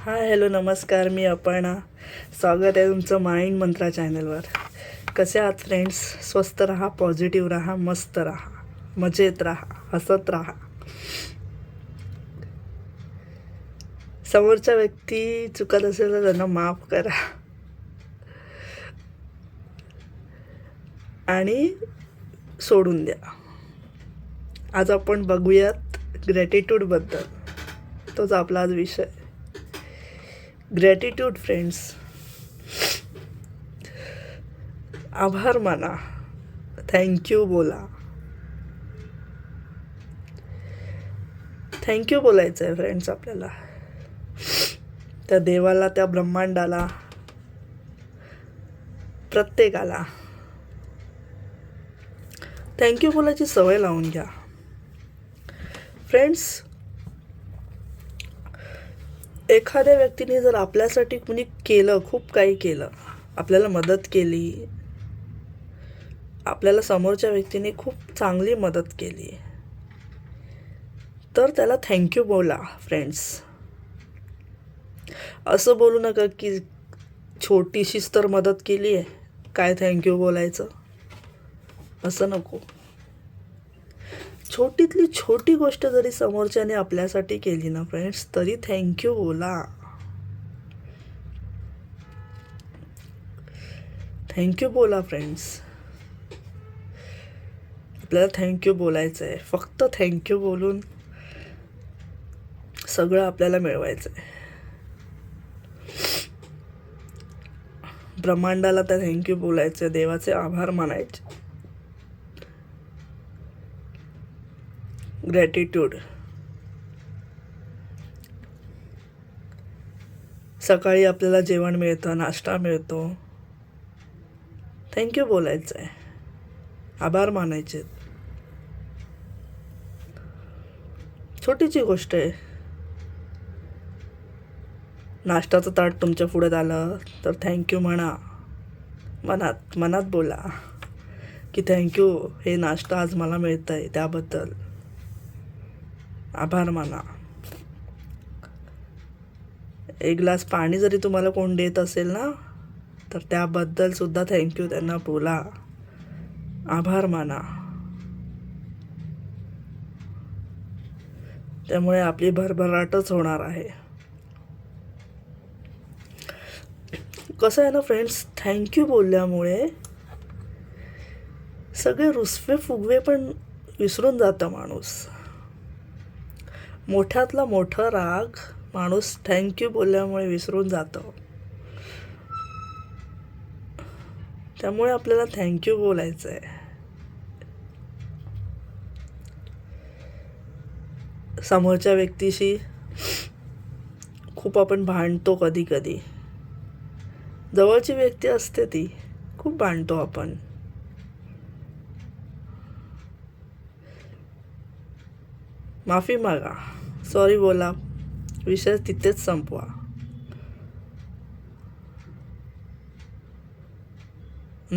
Hi hello नमस्कार मी अपर्णा. स्वागत आहे तुमचं माइंड मंत्रा चॅनलवर. कसे आहात फ्रेंड्स? स्वस्त राहा पॉझिटिव्ह राहा मस्त राहा मजेत राहा हसत राहा. समोरच्या व्यक्ती चुकत असेल तर त्यांना माफ करा. आणि सोडून द्या. आज आपण बघूयात ग्रॅटिट्यूडबद्दल तोच आपला आज विषय. ग्रॅटिट्यूड फ्रेंड्स आभार माना. थँक्यू बोला. थँक्यू बोलायचं आहे फ्रेंड्स आपल्याला. त्या देवाला त्या ब्रह्मांडाला प्रत्येकाला. थँक्यू बोलायची सवय लावून घ्या. फ्रेंड्स एखाद्या व्यक्तीने जर आपल्यासाठी कुणी केलं खूप काही केलं आपल्याला मदत केली आपल्याला समोरच्या व्यक्तीने खूप चांगली मदत केली तर त्याला थँक्यू बोला फ्रेंड्स असं बोलू नका की छोटीशीच तर मदत केली आहे काय थँक्यू बोलायचं? असं नको. छोटीतली छोटी गोष्ट जरी समोरच्याने आपल्यासाठी केली ना फ्रेंड्स तरी थँक्यू बोला. थँक्यू बोला फ्रेंड्स आपल्याला थँक्यू बोलायचं आहे फक्त थँक्यू बोलून सगळं आपल्याला मिळवायचं आहे ब्रह्मांडाला त्या थँक्यू बोलायचं देवाचे आभार मानायचे. ग्रॅटिट्यूड सकाळी आपल्याला जेवण मिळतं नाश्ता मिळतो. थँक्यू बोलायचं आहे आभार मानायचे छोटीची गोष्ट आहे. नाश्त्याचं ताट तुमच्यापुढे आलं तर थँक्यू म्हणा. मनात मनात बोला की थँक्यू हे नाश्ता आज मला मिळतं आहे त्याबद्दल. आभार माना. एक ग्लास पाणी जरी तुम्हाला कोण देत असेल ना तर त्याबद्दल सुद्धा थँक्यू त्यांना बोला. आभार माना. त्यामुळे आपली भरभराटच होणार आहे. कसं आहे ना फ्रेंड्स थँक्यू बोलल्यामुळे सगळे रुसवे फुगवे पण विसरून जातं माणूस. मोठ्यातला मोठा राग माणूस थँक्यू बोलल्यामुळे विसरून जातो. त्यामुळे आपल्याला थँक्यू बोलायचं आहे समोरच्या व्यक्तीशी खूप आपण भांडतो कधी कधी. जवळची व्यक्ती असते ती खूप भांडतो आपण. माफी मागा. सॉरी बोला. विषय तिथेच संपवा.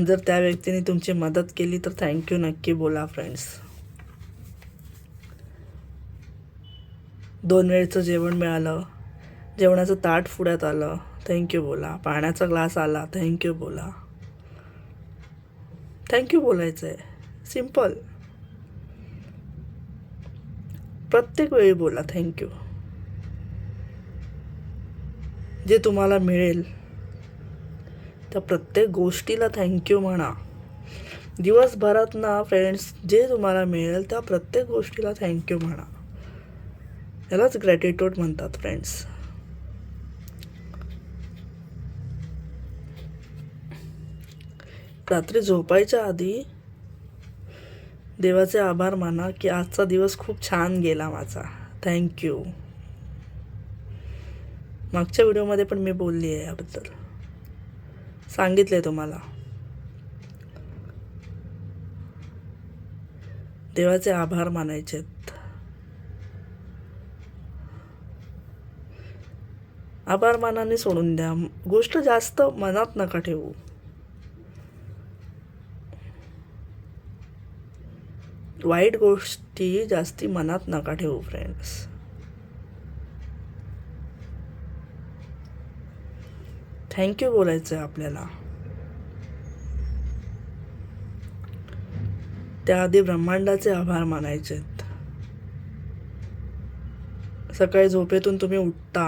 जर त्या व्यक्तीने तुमची मदत केली तर थँक्यू नक्की बोला फ्रेंड्स दोन वेळचं जेवण मिळालं. जेवणाचं ताट फुड्यात आलं. थँक्यू बोला. पाण्याचा ग्लास आला. थँक्यू बोला. थँक्यू बोलायचं आहे सिंपल प्रत्येक वेळी बोला थँक्यू जे तुम्हाला मिळेल त्या प्रत्येक गोष्टीला थँक्यू म्हणा. दिवसभरात ना फ्रेंड्स जे तुम्हाला मिळेल त्या प्रत्येक गोष्टीला थँक्यू म्हणा. यालाच ग्रॅटिट्यूड म्हणतात फ्रेंड्स रात्री झोपायच्या आधी देवाचे आभार माना की आजचा दिवस खूप छान गेला माझा. थँक्यू मागच्या व्हिडिओमध्ये पण मी बोलली आहे याबद्दल. सांगितलं आहे तुम्हाला. देवाचे आभार मानायचे आभार मानाने सोडून द्या. गोष्ट जास्त मनात नका ठेवू. वाईट गोष्टी जास्ती मनात नका ठेवू फ्रेंड्स थँक्यू बोलायचं आहे आपल्याला. त्याआधी ब्रह्मांडाचे आभार मानायचे सकाळी झोपेतून तुम्ही उठता.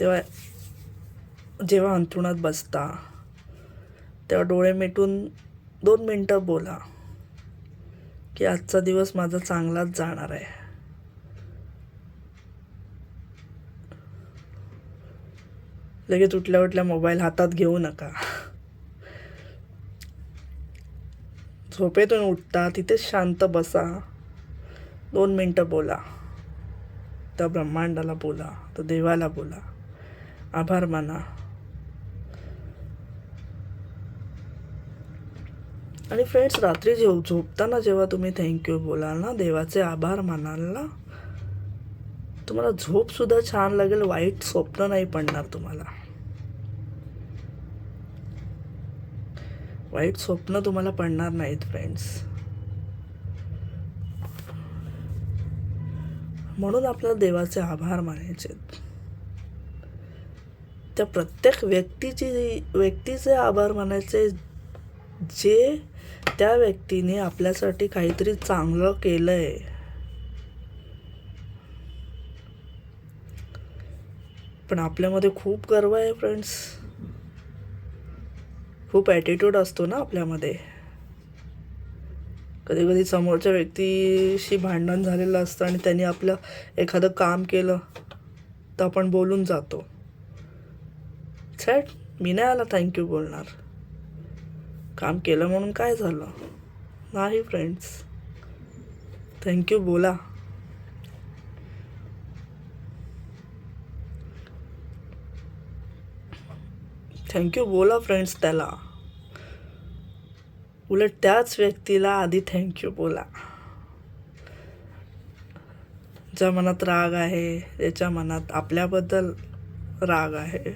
तेव्हा जेव्हा अंथरुणात बसता तेव्हा डोळे मिटून दोन मिनटं बोला की आजचा दिवस माझा चांगलाच जाणार आहे. लगेच उठल्या उठल्या मोबाईल हातात घेऊ नका. झोपेतून उठता तिथेच शांत बसा. दोन मिनटं बोला. त्या ब्रह्मांडाला बोला तर देवाला बोला. आभार माना. आणि फ्रेंड्स रात्री झोप झोपताना जेव्हा तुम्ही थँक्यू बोलाल ना देवाचे आभार मानाल ना तुम्हाला झोपसुद्धा छान लागेल वाईट स्वप्न नाही पडणार तुम्हाला. वाईट स्वप्न तुम्हाला पडणार नाहीत फ्रेंड्स म्हणून आपल्याला देवाचे आभार मानायचे त्या प्रत्येक व्यक्तीची व्यक्तीचे आभार मानायचे जे त्या व्यक्तीने आपल्यासाठी काहीतरी चांगलं केलंय. पण आपल्यामध्ये खूप गर्व आहे फ्रेंड्स खूप ॲटिट्यूड असतो ना आपल्यामध्ये. कधी कधी समोरच्या व्यक्तीशी भांडण झालेलं असतं आणि त्यांनी आपलं एखादं काम केलं तर आपण बोलून जातो. सॅट मी नाही आला. थँक्यू बोलणार. काम केलं म्हणून काय झालं? नाही फ्रेंड्स थँक्यू बोला. थँक्यू बोला फ्रेंड्स त्याला. उलट त्याच व्यक्तीला आधी थँक्यू बोला. ज्या मनात राग आहे ज्याच्या मनात आपल्याबद्दल राग आहे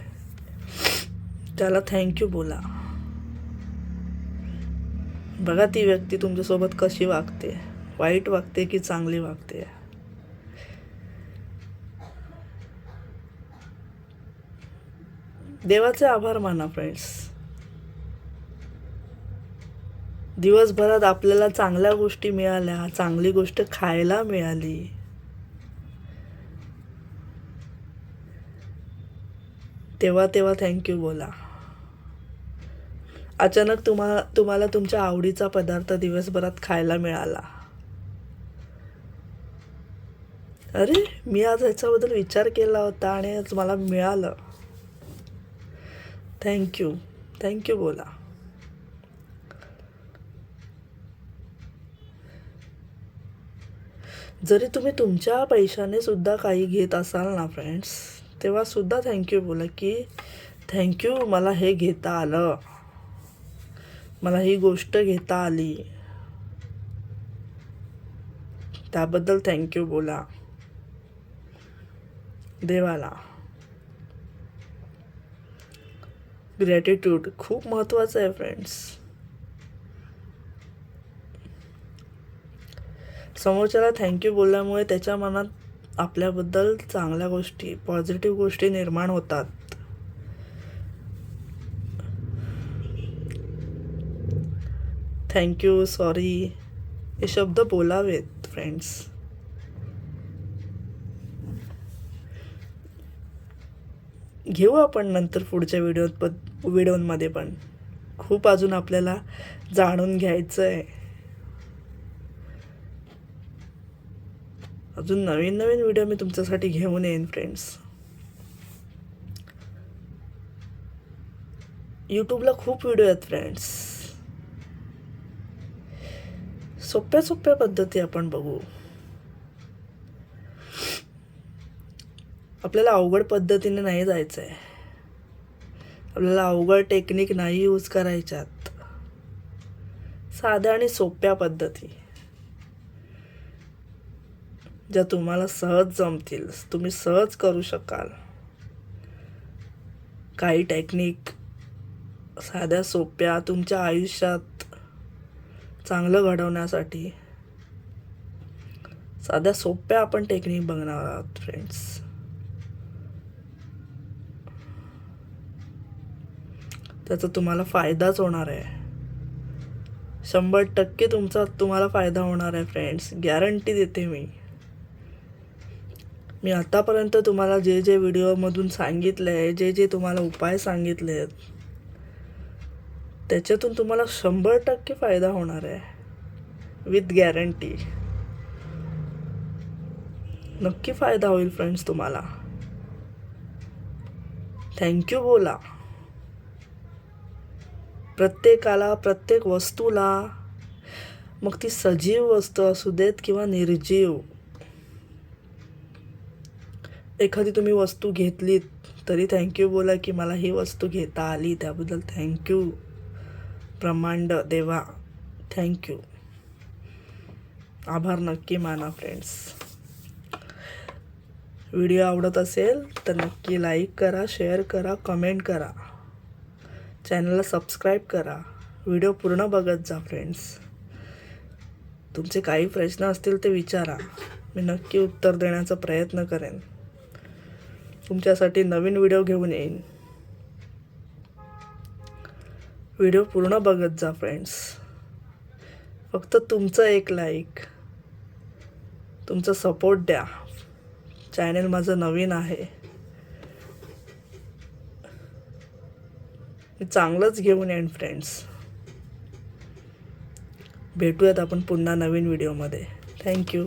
त्याला थँक्यू बोला. बघा ती व्यक्ती तुमच्यासोबत कशी वागते. वाईट वागते की चांगली वागते? देवाचे आभार माना फ्रेंड्स दिवसभरात आपल्याला चांगल्या गोष्टी मिळाल्या चांगली गोष्ट खायला मिळाली. तेव्हा तेव्हा थँक्यू बोला. अचानक तुम्हाला तुम्हाला तुमच्या आवडीचा पदार्थ दिवसभरात खायला मिळाला. अरे मी आज ह्याच्याबद्दल विचार केला होता आणि आज मला मिळालं. थँक्यू थँक्यू बोला. जरी तुम्ही तुमच्या पैशाने सुद्धा काही घेत असाल ना फ्रेंड्स तेव्हा सुद्धा थँक्यू बोला की थँक्यू मला हे घेता आलं. मला ही गोष्ट घेता आली. त्याबद्दल थँक्यू बोला. देवाला. ग्रॅटिट्यूड खूप महत्त्वाचं आहे फ्रेंड्स समोरच्याला थँक्यू बोलल्यामुळे त्याच्या मनात आपल्याबद्दल चांगल्या गोष्टी पॉझिटिव्ह गोष्टी निर्माण होतात. थँक्यू सॉरी हे शब्द बोलावेत फ्रेंड्स घेऊ आपण नंतर पुढच्या व्हिडिओत पण व्हिडिओमध्ये पण. खूप अजून आपल्याला जाणून घ्यायचं आहे अजून नवीन नवीन व्हिडिओ मी तुमच्यासाठी घेऊन येईन फ्रेंड्स यूट्यूबला खूप व्हिडिओ आहेत फ्रेंड्स सोप्या सोप्या पद्धती आपण बघू. आपल्याला अवघड पद्धतीने नाही जायचं आहे आपल्याला अवघड टेक्निक नाही यूज करायच्यात. साध्या आणि सोप्या पद्धती. ज्या तुम्हाला सहज जमतील तुम्ही सहज करू शकाल. काही टेक्निक साध्या सोप्या तुमच्या आयुष्यात चांगलं घडवण्यासाठी. साध्या सोप्या आपण टेक्निक बघणार आहोत फ्रेंड्स त्याचा तुम्हाला फायदाच होणार आहे. शंभर टक्के तुमचा तुम्हाला फायदा होणार आहे फ्रेंड्स गॅरंटी देते मी. मी आतापर्यंत तुम्हाला जे जे व्हिडिओमधून सांगितलं आहे जे जे तुम्हाला उपाय सांगितले आहेत त्याच्यातून तुम्हाला शंभर टक्के फायदा होणार आहे. विथ गॅरंटी नक्की फायदा होईल फ्रेंड्स तुम्हाला. थँक्यू बोला. प्रत्येकाला प्रत्येक वस्तूला मग ती सजीव वस्तू असू देत किंवा निर्जीव एखादी तुम्ही वस्तू घेतलीत तरी थँक्यू बोला की मला ही वस्तू घेता आली त्याबद्दल थँक्यू ब्रह्मांड देवा थँक्यू आभार नक्की माना फ्रेंड्स व्हिडिओ आवडत असेल तर नक्की लाईक करा शेअर करा कमेंट करा. चॅनलला सबस्क्राईब करा. व्हिडिओ पूर्ण बघत जा फ्रेंड्स तुमचे काही प्रश्न असतील ते विचारा. मी नक्की उत्तर देण्याचा प्रयत्न करेन. तुमच्यासाठी नवीन व्हिडिओ घेऊन येईन. व्हिडिओ पूर्ण बघत जा फ्रेंड्स फक्त तुमचं एक लाईक तुमचा सपोर्ट द्या. चॅनल माझं नवीन आहे. मी चांगलंच घेऊन येईन फ्रेंड्स भेटूयात आपण पुन्हा नवीन व्हिडिओमध्ये थँक्यू